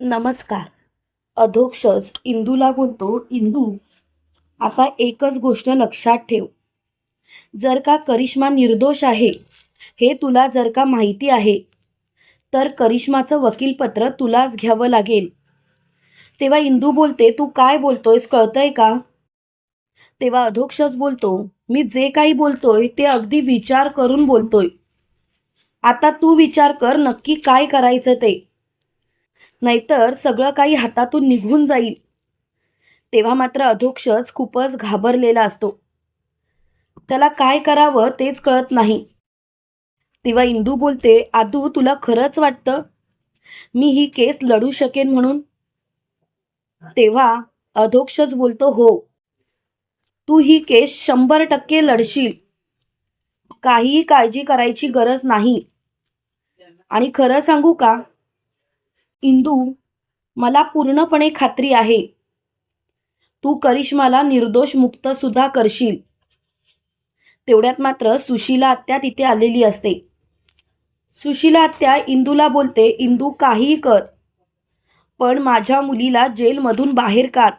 नमस्कार. अधोक्षस इंदूला बोलतो इंदू आता एकच गोष्ट लक्षात ठेव. जर का करिश्मा निर्दोष आहे हे तुला जर का माहिती आहे तर करिश्माचं वकीलपत्र तुलाच घ्यावं लागेल. तेव्हा इंदू बोलते तू काय बोलतोयस कळतंय का? तेव्हा अधोक्षस बोलतो मी जे काही बोलतोय ते अगदी विचार करून बोलतोय. आता तू विचार कर नक्की काय करायचं ते. नाहीतर सगळं काही हातातून निघून जाईल. तेव्हा मात्र अधोक्षच खूपच घाबरलेला असतो. त्याला काय करावं तेच कळत नाही. तेव्हा इंदू बोलते आदू तुला खरंच वाटतं? मी ही केस लढू शकेन म्हणून? तेव्हा अधोक्षच बोलतो हो. तू ही केस शंभर टक्के लढशील. काहीही काळजी करायची गरज नाही. आणि खरं सांगू का? इंदू मला पूर्णपणे खात्री आहे. तू करिश्माला निर्दोष मुक्त सुद्धा करशील. तेवढ्यात मात्र सुशीला आत्या तिथे आलेली असते. सुशीला आत्या इंदूला बोलते इंदू काहीही कर पण माझ्या मुलीला जेलमधून बाहेर काढ.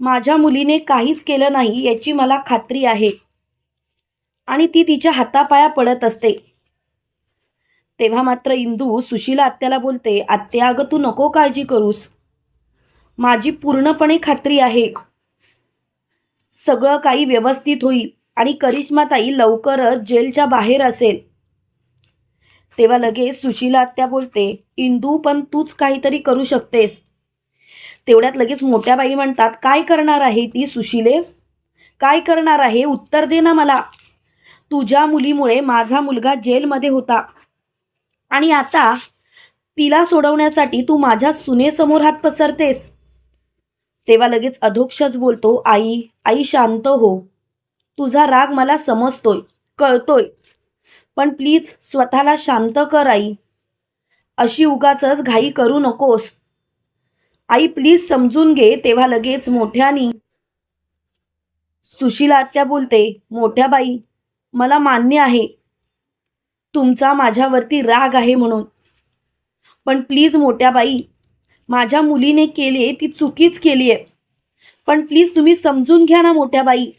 माझ्या मुलीने काहीच केलं नाही याची मला खात्री आहे. आणि ती तिच्या हातापाया पडत असते. तेव्हा मात्र इंदू सुशीला आत्याला बोलते आत्या अगं तू नको काळजी करूस. माझी पूर्णपणे खात्री आहे. सगळं काही व्यवस्थित होईल आणि करिश्माताई लवकरच जेलच्या बाहेर असेल. तेव्हा लगेच सुशीला आत्या बोलते इंदू पण तूच काहीतरी करू शकतेस. तेवढ्यात लगेच मोठ्या बाई म्हणतात काय करणार आहे ती सुशीले? काय करणार आहे? उत्तर दे ना मला. तुझ्या मुलीमुळे माझा मुलगा जेलमध्ये होता. आणि आता तिला सोडवण्यासाठी तू माझ्या सुनेसमोर हात पसरतेस. तेव्हा लगेच अधोक्षच बोलतो आई आई शांत हो. तुझा राग मला समजतोय कळतोय. पण प्लीज स्वतःला शांत कर आई. अशी उगाच घाई करू नकोस. आई प्लीज समजून घे. तेव्हा लगेच मोठ्यानी सुशीला आत्या बोलते मोठ्या बाई मला मान्य आहे. तुमचा माझ्यावरती राग आहे म्हणून. पण प्लीज मोठ्या बाई माझ्या मुलीने केली आहे ती चुकीच केली आहे पण प्लीज तुम्ही समजून घ्या ना मोठ्या बाई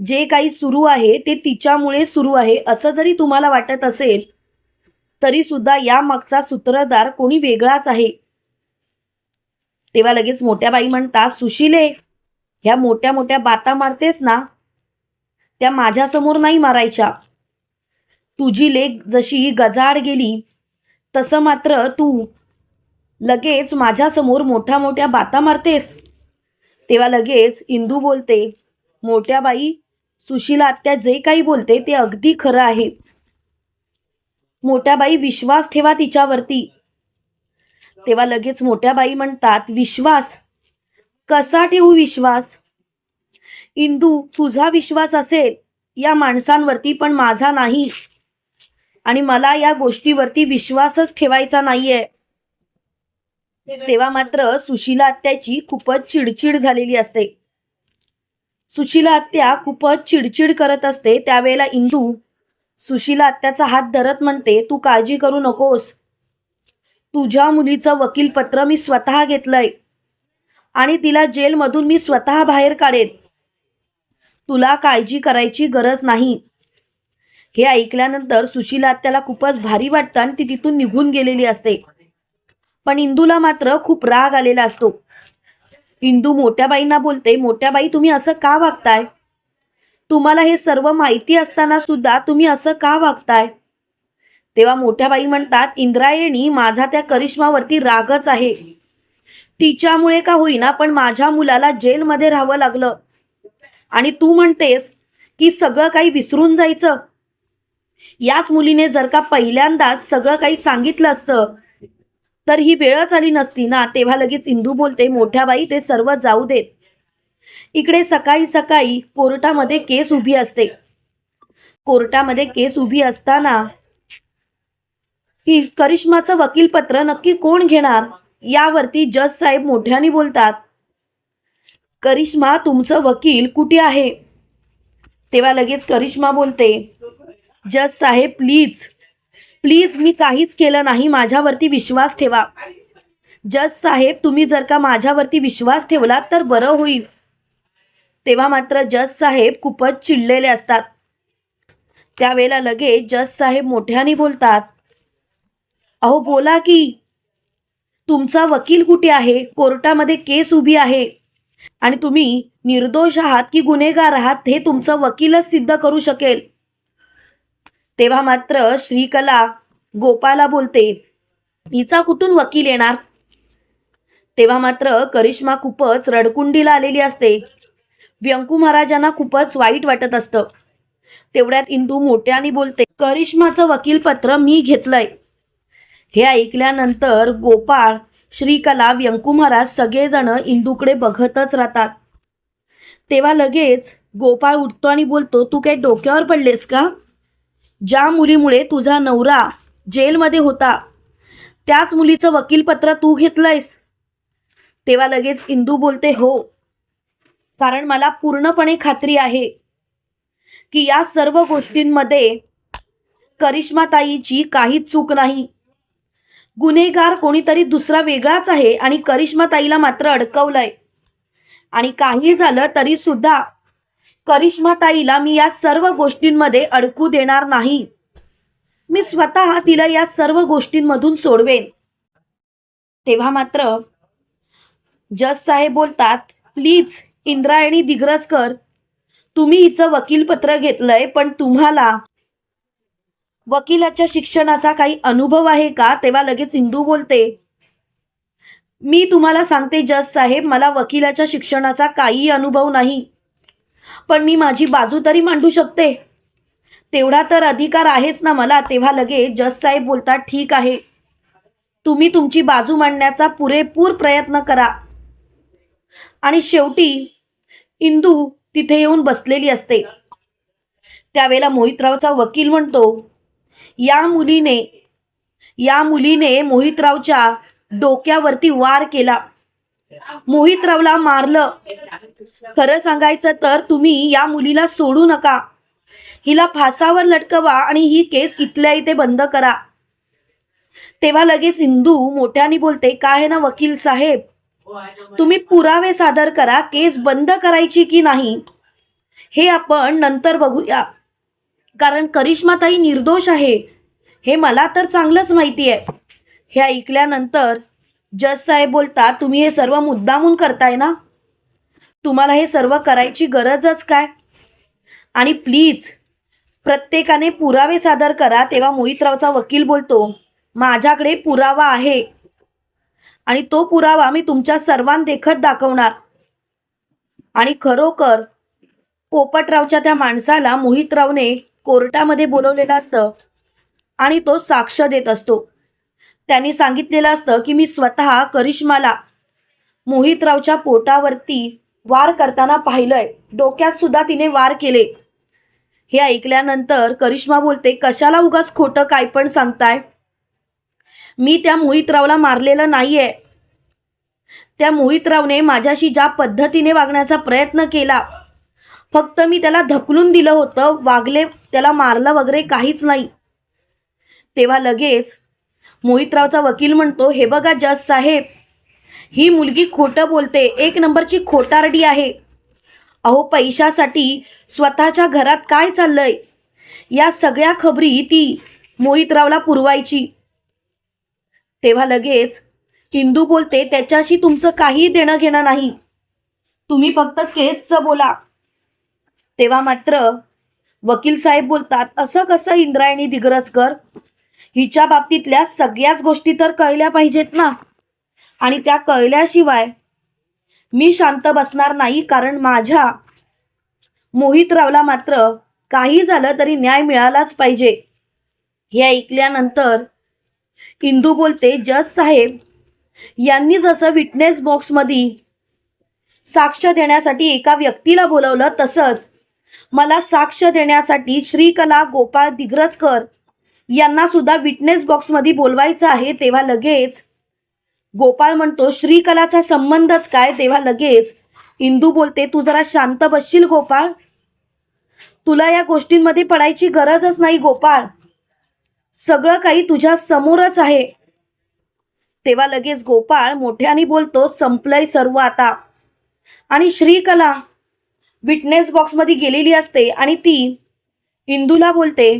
जे काही सुरू आहे ते तिच्यामुळे सुरू आहे असं जरी तुम्हाला वाटत असेल तरी सुद्धा या मागचा सूत्रधार कोणी वेगळाच आहे. तेव्हा लगेच मोठ्या बाई म्हणता सुशिले ह्या मोठ्या मोठ्या बाता मारतेस ना त्या माझ्यासमोर नाही मारायच्या. तुझी लेख जशी गजाड गेली तसं मात्र तू लगेच माझ्यासमोर मोठ्या मोठ्या बाता मारतेस. तेव्हा लगेच इंदू बोलते मोठ्या बाई सुशीला आत्या जे काही बोलते ते अगदी खरं आहे. मोठ्या बाई विश्वास ठेवा तिच्यावरती. तेव्हा लगेच मोठ्या बाई म्हणतात विश्वास? कसा ठेवू विश्वास? इंदू तुझा विश्वास असेल या माणसांवरती पण माझा नाही. आणि मला या गोष्टीवरती विश्वासच ठेवायचा नाहीये. तेव्हा मात्र सुशीला आत्याची खूपच चिडचिड झालेली असते. सुशीला आत्या खूपच चिडचिड करत असते. त्यावेळेला इंदू सुशीला आत्याचा हात धरत म्हणते तू काळजी करू नकोस. तुझ्या मुलीचं वकील पत्र मी स्वतः घेतलंय. आणि तिला जेलमधून मी स्वतः बाहेर काढेन. तुला काळजी करायची गरज नाही. हे ऐकल्यानंतर सुशीला त्याला खूपच भारी वाटतं आणि ती तिथून निघून गेलेली असते. पण इंदूला मात्र खूप राग आलेला असतो. इंदू मोठ्या बाईंना बोलते मोठ्या बाई तुम्ही असं का वागताय? तुम्हाला हे सर्व माहिती असताना सुद्धा तुम्ही असं का वागताय? तेव्हा मोठ्या बाई म्हणतात इंद्रायणी माझा त्या करिश्मावरती रागच आहे. तिच्यामुळे का होईना पण माझ्या मुलाला जेलमध्ये राहावं लागलं. आणि तू म्हणतेस की सगळं काही विसरून जायचं. याच मुलीने जर का पहिल्यांदाच सगळं काही सांगितलं असतं तर ही वेळच आली नसती ना. तेव्हा लगेच इंदू बोलते मोठ्या बाई ते सर्व जाऊ देत. इकडे सकाळी सकाळी कोर्टामध्ये केस उभी असते. कोर्टामध्ये केस उभी असताना ही करिश्माचं वकीलपत्र नक्की कोण घेणार? यावरती जज साहेब मोठ्याने बोलतात करिश्मा तुमचं वकील कुठे आहे? तेव्हा लगेच करिश्मा बोलते जज साहेब प्लीज प्लीज मी काहीच केलं नाही. माझ्यावरती विश्वास ठेवा. जज साहेब तुम्ही जर का माझ्यावरती विश्वास ठेवलात तर बरं होईल. तेव्हा मात्र जज साहेब खूपच चिडलेले असतात. त्यावेळेला लगेच जज साहेब मोठ्याने बोलतात अहो बोला की. तुमचा वकील कुठे आहे? कोर्टामध्ये केस उभी आहे. आणि तुम्ही निर्दोष आहात की गुन्हेगार आहात हे तुमचं वकीलच सिद्ध करू शकेल. तेव्हा मात्र श्रीकला गोपाला बोलते तिचा कुठून वकील येणार? तेव्हा मात्र करिश्मा खूपच रडकुंडीला आलेली असते. व्यंकू महाराजांना खूपच वाईट वाटत असतं. तेवढ्यात इंदू मोठ्याने बोलते करिश्माचं वकील पत्र मी घेतलंय. हे ऐकल्यानंतर गोपाळ श्रीकला व्यंकू महाराज सगळेजण इंदूकडे बघतच राहतात. तेव्हा लगेच गोपाळ उठतो आणि बोलतो तू काही डोक्यावर पडलेस का? ज्या मुलीमुळे तुझा नवरा जेलमध्ये होता त्याच मुलीचं वकीलपत्र तू घेतलंयस. तेव्हा लगेच इंदू बोलते हो कारण मला पूर्णपणे खात्री आहे की या सर्व गोष्टींमध्ये करिश्माताईची काहीच चूक नाही. गुन्हेगार कोणीतरी दुसरा वेगळाच आहे आणि करिश्माताईला मात्र अडकवलंय. आणि काही झालं तरी सुद्धा करिश्माताईला मी या सर्व गोष्टींमध्ये अडकू देणार नाही. मी स्वतः तिला या सर्व गोष्टींमधून सोडवेन. तेव्हा मात्र जज साहेब बोलतात प्लीज इंद्रायणी दिग्रजकर तुम्ही हिचं वकीलपत्र घेतलंय पण तुम्हाला वकिलाच्या शिक्षणाचा काही अनुभव आहे का? तेव्हा लगेच इंदू बोलते मी तुम्हाला सांगते जज साहेब मला वकिलाच्या शिक्षणाचा काही अनुभव नाही. पण मी माझी बाजू तरी मांडू शकते. तेवढा तर अधिकार आहेच ना मला. तेव्हा लगे जज साहेब बोलतात ठीक आहे. तुम्ही तुमची बाजू मांडण्याचा पुरेपूर प्रयत्न करा. आणि शेवटी इंदू तिथे येऊन बसलेली असते. त्यावेळेला मोहितरावचा वकील म्हणतो या मुलीने या मुलीने मोहितरावच्या डोक्यावरती वार केला. मोहितरावला मारलं. खरं सांगायचं तर तुम्ही या मुलीला सोडू नका. हिला फासावर लटकवा आणि ही केस इथल्या इथे बंद करा. तेव्हा लगेच हिंदू मोठ्याने बोलते काय आहे ना वकील साहेब? तुम्ही पुरावे सादर करा केस बंद करायची की नाही? हे आपण नंतर बघूया. कारण करिश्माताई निर्दोष आहे. हे मला तर चांगलंच माहिती आहे हे ऐकल्यानंतर जज साहेब बोलता तुम्ही हे सर्व मुद्दामून करताय ना? तुम्हाला हे सर्व करायची गरजच काय? आणि प्लीज प्रत्येकाने पुरावे सादर करा तेव्हा मोहितरावचा वकील बोलतो माझ्याकडे पुरावा आहे. आणि तो पुरावा मी तुमच्या सर्वांदेखत दाखवणार. आणि खरोखर पोपटरावच्या त्या माणसाला मोहितरावने कोर्टामध्ये बोलवलेलं असतं आणि तो साक्ष देत असतो. त्यांनी सांगितलेलं असतं की मी स्वतः करिश्माला मोहितरावच्या पोटावरती वार करताना पाहिलंय. डोक्यात सुद्धा तिने वार केले. हे ऐकल्यानंतर करिश्मा बोलते कशाला उगाच खोटं काय पण सांगताय? मी त्या मोहितरावला मारलेलं नाहीये. त्या मोहितरावने माझ्याशी ज्या पद्धतीने वागण्याचा प्रयत्न केला फक्त मी त्याला धकलून दिलं होतं. वागले त्याला मारलं वगैरे काहीच नाही. तेव्हा लगेच मोहितरावचा वकील म्हणतो हे बघा जज साहेब ही मुलगी खोटं बोलते. एक नंबरची खोटारडी आहे. अहो पैशासाठी स्वतःच्या घरात काय चाललंय? या सगळ्या खबरी ती मोहितरावला पुरवायची. तेव्हा लगेच हिंदू बोलते त्याच्याशी तुमचं काही देणं घेणं नाही. तुम्ही फक्त केसचं बोला. तेव्हा मात्र वकील साहेब बोलतात असं कसं इंद्रायणी दिग्रजकर हिच्या बाबतीतल्या सगळ्याच गोष्टी तर कळल्या पाहिजेत ना. आणि त्या कळल्याशिवाय मी शांत बसणार नाही कारण माझ्या मोहितरावला मात्र काही झालं तरी न्याय मिळालाच पाहिजे. हे ऐकल्यानंतर इंदू बोलते जज साहेब यांनी जसं विटनेस बॉक्समध्ये साक्ष देण्यासाठी एका व्यक्तीला बोलवलं तसंच मला साक्ष देण्यासाठी श्रीकला गोपाळ दिग्रजकर यांना सुद्धा विटनेस बॉक्समध्ये बोलवायचं आहे तेव्हा लगेच गोपाळ म्हणतो श्रीकलाचा संबंधच काय? तेव्हा लगेच इंदू बोलते तू जरा शांत बसशील गोपाळ. तुला या गोष्टींमध्ये पडायची गरजच नाही गोपाळ. सगळं काही तुझ्या समोरच आहे. तेव्हा लगेच गोपाळ मोठ्याने बोलतो संपलंय सर्व आता. आणि श्रीकला विटनेस बॉक्समध्ये गेलेली असते आणि ती इंदूला बोलते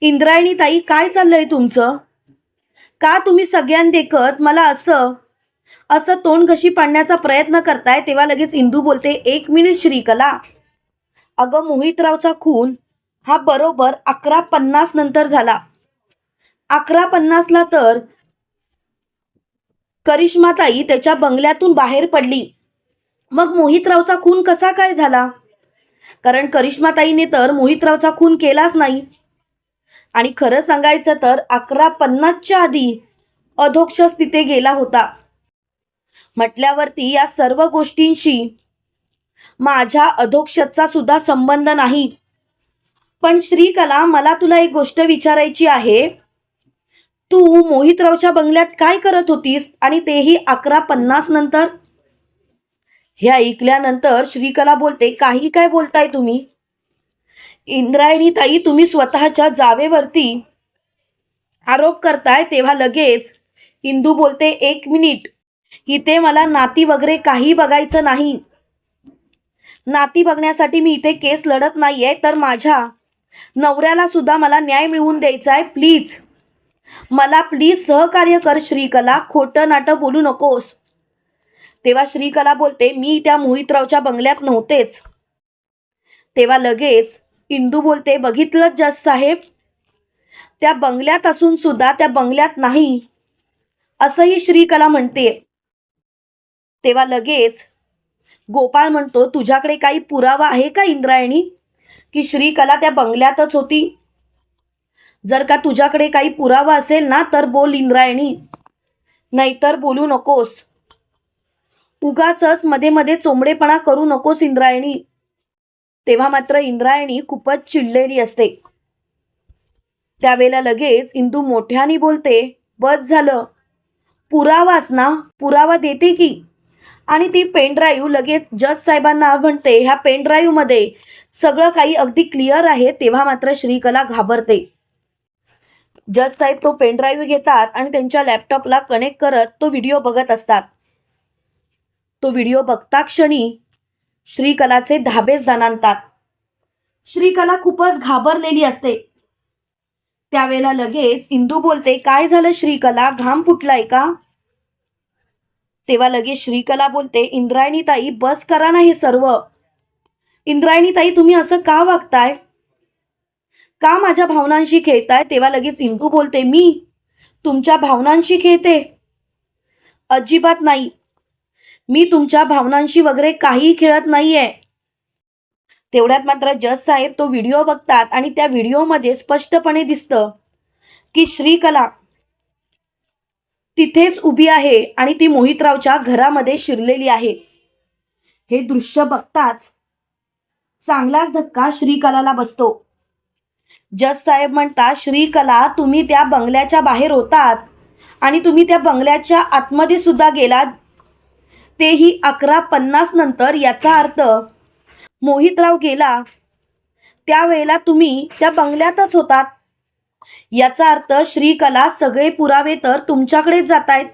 इंद्रायणी ताई काय चाललंय तुमचं? का तुम्ही सगळ्यांदेखत मला असं असं तोंड घशी पाडण्याचा प्रयत्न करताय तेव्हा लगेच इंदू बोलते एक मिनिट श्रीकला. अगं मोहितरावचा खून हा बरोबर अकरा पन्नास नंतर झाला. अकरा पन्नासला तर करिश्माताई त्याच्या बंगल्यातून बाहेर पडली. मग मोहितरावचा खून कसा काय झाला? कारण करिश्माताईने तर मोहितरावचा खून केलाच नाही. आणि खरं सांगायचं तर अकरा पन्नासच्या आधी अधोक्षच तिथे गेला होता. म्हटल्यावरती या सर्व गोष्टींशी माझ्या अधोक्षचा सुद्धा संबंध नाही. पण श्रीकला मला तुला एक गोष्ट विचारायची आहे. तू मोहितरावच्या बंगल्यात काय करत होतीस आणि तेही अकरा पन्नास नंतर? हे ऐकल्यानंतर श्रीकला बोलते काही काय बोलताय तुम्ही? इंद्रायणी ताई तुम्ही स्वतःच्या जावेवरती आरोप करताय तेव्हा लगेच इंदू बोलते एक मिनिट इथे मला नाती वगैरे काही बघायचं नाही. नाती बघण्यासाठी मी इथे केस लढत नाहीये तर माझ्या नवऱ्याला सुद्धा मला न्याय मिळवून द्यायचा आहे प्लीज. मला प्लीज सहकार्य कर श्रीकला खोटं नाटं बोलू नकोस. तेव्हा श्रीकला बोलते मी त्या मोहितरावच्या बंगल्यात नव्हतेच. तेव्हा लगेच हिंदू बोलते बघितलं जज साहेब. त्या बंगल्यात असून सुद्धा त्या बंगल्यात नाही. असंही श्रीकला म्हणते. तेव्हा लगेच गोपाळ म्हणतो तुझ्याकडे काही पुरावा आहे का इंद्रायणी? की श्रीकला त्या बंगल्यातच होती? जर का तुझ्याकडे काही पुरावा असेल ना तर बोल इंद्रायणी. नाहीतर बोलू नकोस. उगाच मध्ये मध्ये चोंबडेपणा करू नकोस इंद्रायणी. तेव्हा मात्र इंद्रायणी खूपच चिडलेली असते. त्यावेळेला लगेच इंदू मोठ्याने बोलते बस झालं. पुरावाच ना पुरावा देते की. आणि ती पेन ड्राईव्ह लगेच जज साहेबांना म्हणते ह्या पेनड्राईव्हमध्ये सगळं काही अगदी क्लिअर आहे तेव्हा मात्र श्रीकला घाबरते. जज साहेब तो पेन ड्राईव्ह घेतात आणि त्यांच्या लॅपटॉपला कनेक्ट करत तो व्हिडिओ बघत असतात. तो व्हिडिओ बघता क्षणी श्रीकलाचे धाबेच दणानतात श्रीकला खूपच घाबरलेली असते. त्यावेळेला लगेच इंदू बोलते काय झालं श्रीकला? घाम फुटलाय का? तेव्हा लगेच श्रीकला बोलते इंद्रायणी ताई बस करा ना हे सर्व. इंद्रायणी ताई तुम्ही असं का वागताय? का माझ्या भावनांशी खेळताय? तेव्हा लगेच इंदू बोलते मी तुमच्या भावनांशी खेळते. अजिबात नाही. मी तुमच्या भावनांशी वगैरे काही खेळत नाहीये. तेवढ्यात मात्र जज साहेब तो व्हिडिओ बघतात आणि त्या व्हिडिओमध्ये स्पष्टपणे दिसतं की श्रीकला तिथेच उभी आहे आणि ती मोहितरावच्या घरामध्ये शिरलेली आहे. हे दृश्य बघताच चांगलाच धक्का श्रीकलाला बसतो. जज साहेब म्हणतात श्रीकला तुम्ही त्या बंगल्याच्या बाहेर होतात आणि तुम्ही त्या बंगल्याच्या आतमध्ये सुद्धा गेलात तेही अकरा पन्नास नंतर याचा अर्थ मोहितराव गेला. त्यावेळेला तुम्ही त्या बंगल्यातच होतात. याचा अर्थ श्रीकला सगळे पुरावे तर तुमच्याकडेच जात आहेत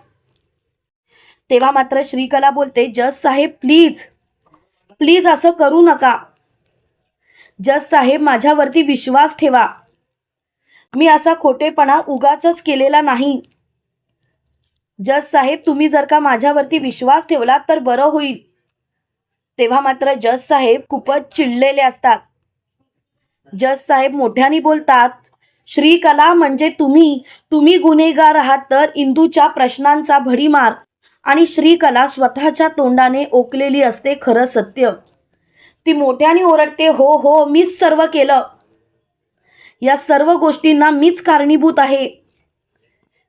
तेव्हा मात्र श्रीकला बोलते जज साहेब प्लीज प्लीज असं करू नका. जज साहेब माझ्यावरती विश्वास ठेवा. मी असा खोटेपणा उगाच केलेला नाही. जज साहेब तुम्ही जर का माझ्यावरती विश्वास ठेवला तर बरं होईल. तेव्हा मात्र जज साहेब खूपच चिडलेले असतात. जज साहेब मोठ्याने बोलतात श्रीकला म्हणजे तुम्ही तुम्ही गुन्हेगार आहात तर इंदूच्या प्रश्नांचा भडीमार आणि श्रीकला स्वतःच्या तोंडाने ओकलेली असते खरं सत्य. ती मोठ्याने ओरडते हो हो मीच सर्व केलं. या सर्व गोष्टींना मीच कारणीभूत आहे.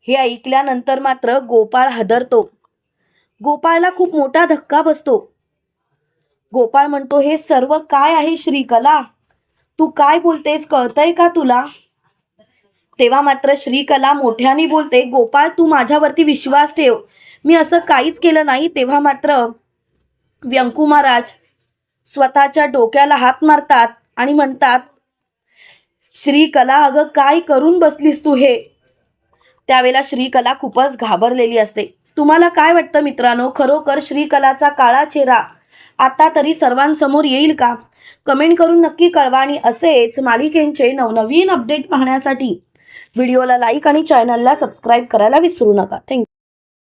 हे ऐकल्यानंतर मात्र गोपाळ हादरतो. गोपाळला खूप मोठा धक्का बसतो. गोपाळ म्हणतो हे सर्व काय आहे श्रीकला? तू काय बोलतेस? कळतंय का तुला? तेव्हा मात्र श्रीकला मोठ्याने बोलते गोपाळ तू माझ्यावरती विश्वास ठेव. मी असं काहीच केलं नाही. तेव्हा मात्र व्यंकू महाराज स्वतःच्या डोक्याला हात मारतात आणि म्हणतात श्रीकला अगं काय करून बसलीस तू हे? त्यावेळेला श्रीकला खूपच घाबरलेली असते. तुम्हाला काय वाटतं मित्रांनो? खरोखर श्रीकलाचा काळा चेहरा आता तरी सर्वांसमोर येईल का? कमेंट करून नक्की कळवा आणि असेच मालिकेंचे नवनवीन अपडेट पाहण्यासाठी व्हिडिओला लाईक आणि चॅनलला सबस्क्राईब करायला विसरू नका. थँक्यू